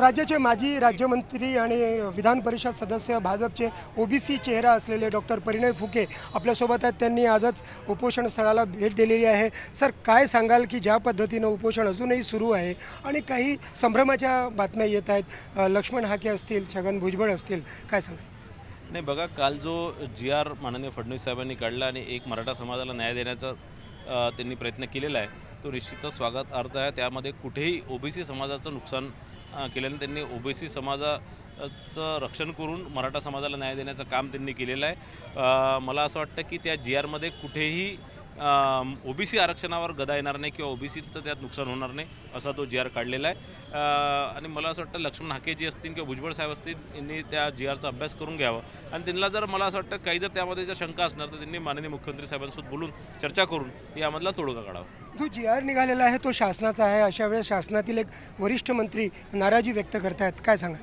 राज्याचे माजी राज्यमंत्री आणि विधान परिषद सदस्य भाजपचे ओबीसी चेहरा असलेले डॉक्टर परिणय फुके आपल्यासोबत आहेत. त्यांनी आजच उपोषण स्थळाला भेट दिलेली आहे. सर काय सांगाल की ज्या पद्धतीनं उपोषण अजूनही सुरू आहे आणि काही संभ्रमाच्या बातम्या येत आहेत? लक्ष्मण हाके असतील छगन भुजबळ असतील काय सांगाल? नाही बघा काल जो जी आर माननीय फडणवीस साहेबांनी काढला आणि एक मराठा समाजाला न्याय देण्याचा त्यांनी प्रयत्न केलेला आहे तो निश्चितच स्वागत अर्थ आहे. त्यामध्ये कुठेही ओबीसी समाजाचं नुकसान केल्याने त्यांनी ओबीसी समाजाचं रक्षण करून मराठा समाजाला न्याय देण्याचं काम त्यांनी केलेलं आहे. मला असं वाटतं की त्या जी आरमध्ये कुठेही ओबीसी आरक्षणावर गदा येणार नाही किंवा ओबीसीचं त्यात नुकसान होणार नाही असा तो जी आर काढलेला आहे. आणि मला असं वाटतं लक्ष्मण हाके जी असतील किंवा भुजबळ साहेब असतील यांनी त्या जी आरचा अभ्यास करून घ्यावा. आणि त्यांना जर मला असं वाटतं काही जर त्यामध्ये जर शंका असणार तर त्यांनी माननीय मुख्यमंत्री साहेबांसोबत बोलून चर्चा करून यामधला तोडगा काढावा. जो जी आर निघालेला आहे तो शासनाचा आहे. अशा वेळेस शासनातील एक वरिष्ठ मंत्री नाराजी व्यक्त करतायत. काय सांगा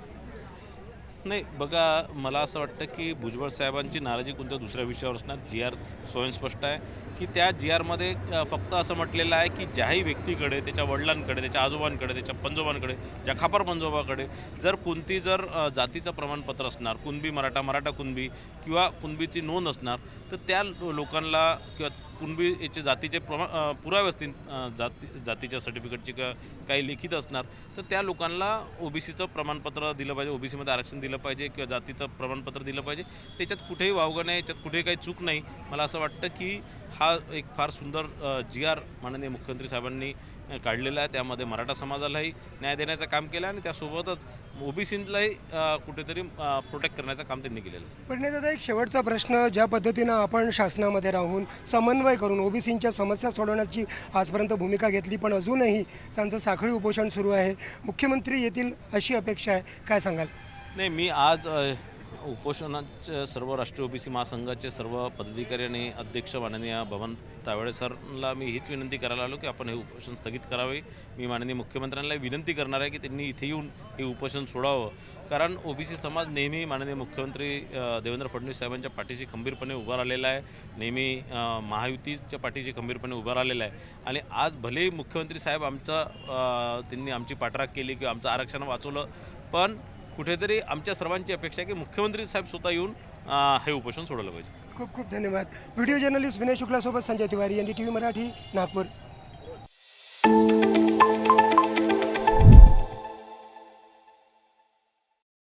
नाही बघा मला असं वाटतं की भुजबळ साहेबांची नाराजी कोणत्या दुसऱ्या विषयावर असणार? जी आर स्वयंस्पष्ट आहे की त्या जी आरमध्ये फक्त असं म्हटलेलं आहे की ज्याही व्यक्तीकडे त्याच्या वडिलांकडे त्याच्या आजोबांकडे त्याच्या पंजोबांकडे ज्या खापर पंजोबाकडे जर कोणती जर जातीचं प्रमाणपत्र असणार कुणबी मराठा मराठा कुणबी किंवा कुणबीची नोंद असणार तर त्या लोकांना किंवा कुणबी याचे जातीचे प्रमा पुरावे असतील जाती जातीच्या सर्टिफिकेटची किंवा काही लिखित असणार तर त्या लोकांना ओबीसीचं प्रमाणपत्र दिलं पाहिजे ओबीसीमध्ये आरक्षण दिलं पाहिजे किंवा जातीचं प्रमाणपत्र दिलं पाहिजे त्याच्यात कुठेही वावगं नाही याच्यात कुठेही काही चूक नाही. मला असं वाटतं की हा एक फार सुंदर जी आर माननीय मुख्यमंत्री साहेबांनी काढलेला आहे. त्यामध्ये मराठा समाजालाही न्याय देण्याचं काम केलं आणि त्यासोबतच ओबीसीलाही कुठेतरी प्रोटेक्ट करण्याचं काम त्यांनी केलेलं आहे. परिणय दादा एक शेवटचा प्रश्न ज्या पद्धतीनं आपण शासनामध्ये राहून समन्वय करून ओबीसींच्या समस्या सोडवण्याची आजपर्यंत भूमिका घेतली पण अजूनही त्यांचं साखळी उपोषण सुरू आहे. मुख्यमंत्री येतील अशी अपेक्षा आहे. काय सांगाल? नाही मी आज उपोषणाचे सर्व राष्ट्रीय ओबीसी महासंघाचे सर्व पदाधिकारी आणि अध्यक्ष माननीय भवन तावडे सरला मी हीच विनंती करायला आलो की आपण हे उपोषण स्थगित करावे. मी माननीय मुख्यमंत्र्यांना विनंती करणार आहे की त्यांनी इथे येऊन हे उपोषण सोडावं. कारण ओबीसी समाज नेहमी माननीय मुख्यमंत्री देवेंद्र फडणवीस साहेबांच्या पाठीशी खंबीरपणे उभा राहिलेला आहे. नेहमी महायुतीच्या पाठीशी खंबीरपणे उभा राहिलेला आहे. आणि आज भलेही मुख्यमंत्री साहेब आमचा त्यांनी आमची पाठराख केली किंवा आमचं आरक्षण वाचवलं पण कुठेतरी आमच्या सर्वांची अपेक्षा आहे की मुख्यमंत्री साहेब स्वतः येऊन हे उपोषण सोडवलं पाहिजे. खूप खूप धन्यवाद. Video journalist Vinay शुक्लासोबत Sanjay Tiwari N T V Marathi Nagpur.